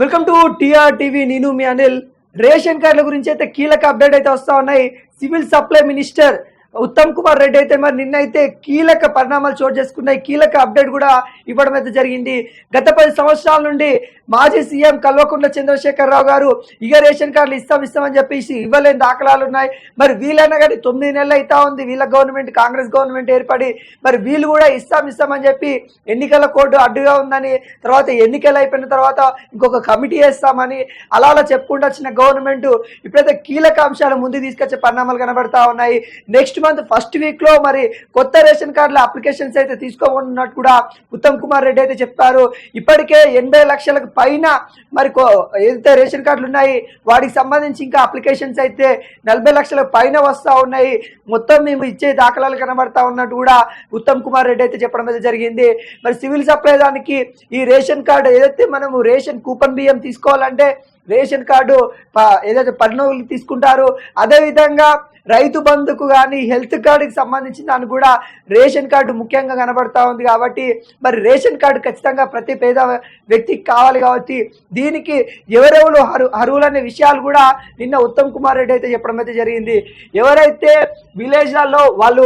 Welcome to TR TV నేను మీ Anil. Ration కార్డుల గురించి అయితే కీలక అప్డేట్ అయితే వస్తా ఉన్నాయి. Civil supply minister Uttam Kumar Reddy అయితే మరి నిన్నైతే కీలక పరిణామాలు చోటు చేసుకున్నాయి. కీలక అప్డేట్ కూడా ఇవ్వడం అయితే జరిగింది. గత పది సంవత్సరాల నుండి మాజీ సీఎం కల్వకుంట్ల చంద్రశేఖరరావు గారు ఇక రేషన్ కార్డులు ఇస్తాం ఇస్తామని చెప్పేసి ఇవ్వలేని దాఖలాలు ఉన్నాయి. మరి వీలైనా కానీ తొమ్మిది నెలలు అవుతా ఉంది. వీళ్ళ గవర్నమెంట్ కాంగ్రెస్ గవర్నమెంట్ ఏర్పడి మరి వీళ్ళు కూడా ఇస్తాం ఇస్తామని చెప్పి ఎన్నికల కోర్టు అడ్డుగా ఉందని తర్వాత ఎన్నికలు అయిపోయిన తర్వాత ఇంకొక కమిటీ వేస్తామని అలా అలా చెప్పుకుంటూ వచ్చిన గవర్నమెంట్ ఇప్పుడైతే కీలక అంశాలు ముందు తీసుకొచ్చే పరిణామాలు కనబడతా ఉన్నాయి. నెక్స్ట్ మంత్ ఫస్ట్ వీక్లో మరి కొత్త రేషన్ కార్డుల అప్లికేషన్స్ అయితే తీసుకోనున్నట్టు కూడా ఉత్తమ్ కుమార్ రెడ్డి అయితే చెప్పారు ఇప్పటికే ఎనభై లక్షలకు పైన మరి కో- ఏదైతే రేషన్ కార్డులు ఉన్నాయి వాటికి సంబంధించి ఇంకా అప్లికేషన్స్ అయితే నలభై లక్షల పైన వస్తా ఉన్నాయి. మొత్తం మేము ఇచ్చే దాఖలాలు కనబడతా ఉన్నట్టు కూడా ఉత్తమ్ కుమార్ రెడ్డి అయితే చెప్పడం అయితే జరిగింది. మరి సివిల్ సప్లై దానికి ఈ రేషన్ కార్డు ఏదైతే మనము రేషన్ కూపన్ బియ్యం తీసుకోవాలంటే రేషన్ కార్డు ప- ఏదైతే పరిణోగులు తీసుకుంటారు అదేవిధంగా రైతు బంధుకు కానీ హెల్త్ కార్డుకి సంబంధించిన దానికి కూడా రేషన్ కార్డు ముఖ్యంగా కనబడతా ఉంది కాబట్టి మరి రేషన్ కార్డు ఖచ్చితంగా ప్రతి పేద వ్యక్తికి కావాలి కాబట్టి దీనికి ఎవరెవరు అరు అర్హులు అనే విషయాలు కూడా నిన్న ఉత్తమ్ కుమార్ రెడ్డి అయితే చెప్పడం అయితే జరిగింది. ఎవరైతే విలేజ్లలో వాళ్ళు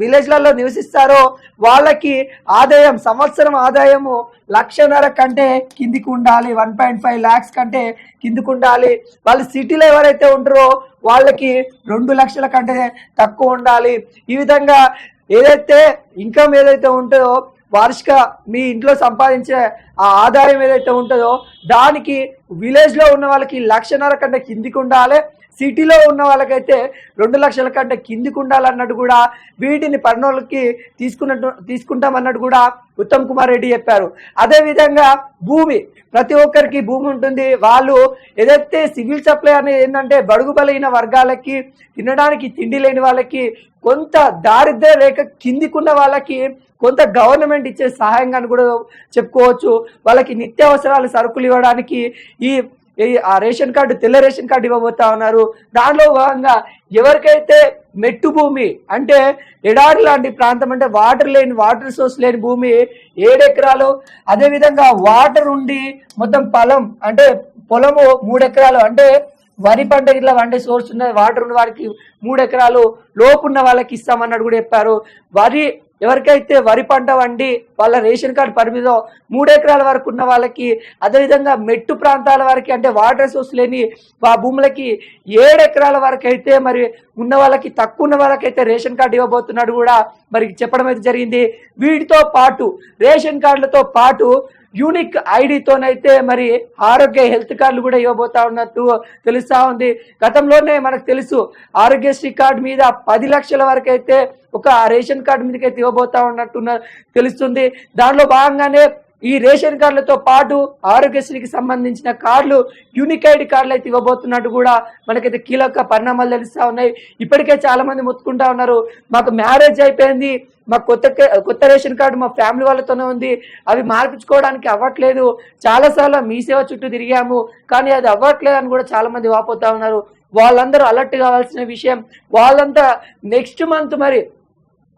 విలేజ్లలో నివసిస్తారో వాళ్ళకి ఆదాయం సంవత్సరం ఆదాయము లక్షన్నర కంటే కిందికి ఉండాలి. వన్ పాయింట్ ఫైవ్ ల్యాక్స్ కంటే కిందికి ఉండాలి. వాళ్ళు సిటీలో ఎవరైతే ఉంటారో వాళ్ళకి రెండు లక్షల కంటే తక్కువ ఉండాలి. ఈ విధంగా ఏదైతే ఇన్కమ్ ఏదైతే ఉంటుందో వార్షిక మీ ఇంట్లో సంపాదించే ఆ ఆదాయం ఏదైతే ఉంటుందో దానికి విలేజ్లో ఉన్న వాళ్ళకి లక్షన్నర కంటే కిందికి ఉండాలి. సిటీలో ఉన్న వాళ్ళకైతే రెండు లక్షల కంటే కిందికి ఉండాలన్నట్టు కూడా వీటిని పన్నులకి తీసుకున్నట్టు తీసుకుంటామన్నట్టు కూడా ఉత్తమ్ కుమార్ రెడ్డి చెప్పారు. అదేవిధంగా భూమి ప్రతి ఒక్కరికి భూమి ఉంటుంది. వాళ్ళు ఏదైతే సివిల్ సప్లై అనేది ఏంటంటే బడుగు బలైన వర్గాలకి తినడానికి తిండి లేని వాళ్ళకి కొంత దారిద్ర్య రేఖ కిందికున్న వాళ్ళకి కొంత గవర్నమెంట్ ఇచ్చే సహాయంగా అని కూడా చెప్పుకోవచ్చు. వాళ్ళకి నిత్యావసరాలు సరుకులు ఇవ్వడానికి ఈ ఈ ఆ రేషన్ కార్డు తెల్ల రేషన్ కార్డు ఇవ్వబోతా ఉన్నారు. దానిలో భాగంగా ఎవరికైతే మెట్టు భూమి అంటే ఎడారి లాంటి ప్రాంతం. అంటే వాటర్ లేని వాటర్ సోర్స్ లేని భూమి ఏడెకరాలు. అదేవిధంగా వాటర్ ఉండి మొత్తం పొలం అంటే పొలము మూడెకరాలు. అంటే వరి పంట ఇట్లా వండే సోర్స్ ఉన్న వాటర్ ఉన్న వారికి మూడు ఎకరాలు లోపు ఉన్న వాళ్ళకి ఇస్తామన్నట్టు కూడా చెప్పారు. వరి ఎవరికైతే వరి పంట వండి వాళ్ళ రేషన్ కార్డు పరిమిదో మూడు ఎకరాల వరకు ఉన్న వాళ్ళకి అదేవిధంగా మెట్టు ప్రాంతాల వరకు అంటే వాటర్ సోర్స్ లేని ఆ భూములకి ఏడు ఎకరాల వరకు అయితే మరి ఉన్న వాళ్ళకి తక్కువ ఉన్న వాళ్ళకైతే రేషన్ కార్డు ఇవ్వబోతున్నాడు కూడా. మరి చెప్పడం అయితే జరిగింది. వీటితో పాటు రేషన్ కార్డులతో పాటు యూనిక్ ఐడితోనైతే మరి ఆరోగ్య హెల్త్ కార్డులు కూడా ఇవ్వబోతా ఉన్నట్టు తెలుస్తా ఉంది. గతంలోనే మనకు తెలుసు ఆరోగ్యశ్రీ కార్డు మీద పది లక్షల వరకు అయితే ఒక రేషన్ కార్డు మీదకైతే అయితే ఇవ్వబోతా ఉన్నట్టు తెలుస్తుంది. దానిలో భాగంగానే ఈ రేషన్ కార్డులతో పాటు ఆరోగ్యశ్రీకి సంబంధించిన కార్డులు యూనికైడ్ ఐడి కార్డులు అయితే ఇవ్వబోతున్నట్టు కూడా మనకైతే కీలక పరిణామాలు తెలుస్తా ఉన్నాయి. ఇప్పటికే చాలా మంది మొత్తుకుంటా ఉన్నారు. మాకు మ్యారేజ్ అయిపోయింది. మా కొత్త కొత్త రేషన్ కార్డు మా ఫ్యామిలీ వాళ్ళతోనే ఉంది. అవి మార్పించుకోవడానికి అవ్వట్లేదు. చాలాసార్లు మీ సేవ చుట్టూ తిరిగాము. కానీ అది అవ్వట్లేదు అని కూడా చాలా మంది వాపోతా ఉన్నారు. వాళ్ళందరూ అలర్ట్ కావాల్సిన విషయం. వాళ్ళంతా నెక్స్ట్ మంత్ మరి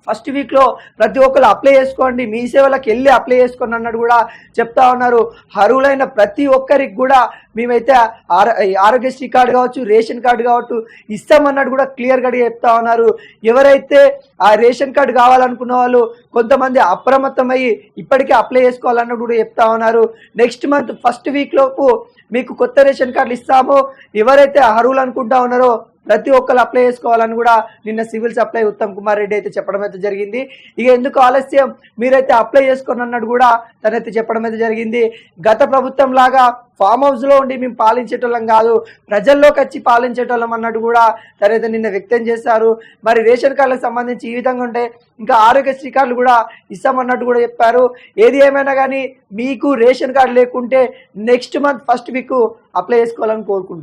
ఫస్ట్ వీక్లో ప్రతి ఒక్కరు అప్లై చేసుకోండి మీ సేవలకు వెళ్ళి అప్లై చేసుకోండి అన్నట్టు కూడా చెప్తా ఉన్నారు. అర్హులైన ప్రతి ఒక్కరికి కూడా మేమైతే ఆరో- ఈ ఆరోగ్యశ్రీ కార్డు కావచ్చు రేషన్ కార్డు కావచ్చు ఇస్తామన్నట్టు కూడా క్లియర్గా చెప్తా ఉన్నారు. ఎవరైతే ఆ రేషన్ కార్డు కావాలనుకున్న వాళ్ళు కొంతమంది అప్రమత్తమయ్యి ఇప్పటికే అప్లై చేసుకోవాలన్నట్టు కూడా చెప్తా ఉన్నారు. నెక్స్ట్ మంత్ ఫస్ట్ వీక్ లోపు మీకు కొత్త రేషన్ కార్డులు ఇస్తాము. ఎవరైతే అర్హులు అనుకుంటా ఉన్నారో ప్రతి ఒక్కరు అప్లై చేసుకోవాలని కూడా నిన్న సివిల్ సప్లై ఉత్తమ్ కుమార్ రెడ్డి అయితే చెప్పడం అయితే జరిగింది. ఇక ఎందుకు ఆలస్యం? మీరైతే అప్లై చేసుకోండి అన్నట్టు కూడా తనైతే చెప్పడం అయితే జరిగింది. గత ప్రభుత్వం లాగా ఫామ్ హౌస్లో ఉండి మేము పాలించేటోళ్ళం కాదు ప్రజల్లోకి వచ్చి పాలించేటోళ్ళం అన్నట్టు కూడా తనైతే నిన్న వ్యక్తం చేశారు. మరి రేషన్ కార్డులకు సంబంధించి ఈ విధంగా ఉంటే ఇంకా ఆరోగ్యశ్రీ కార్డులు కూడా ఇస్తామన్నట్టు కూడా చెప్పారు. ఏది ఏమైనా కానీ మీకు రేషన్ కార్డు లేకుంటే next month first week apply చేసుకోవాలని కోరుకుంటున్నాను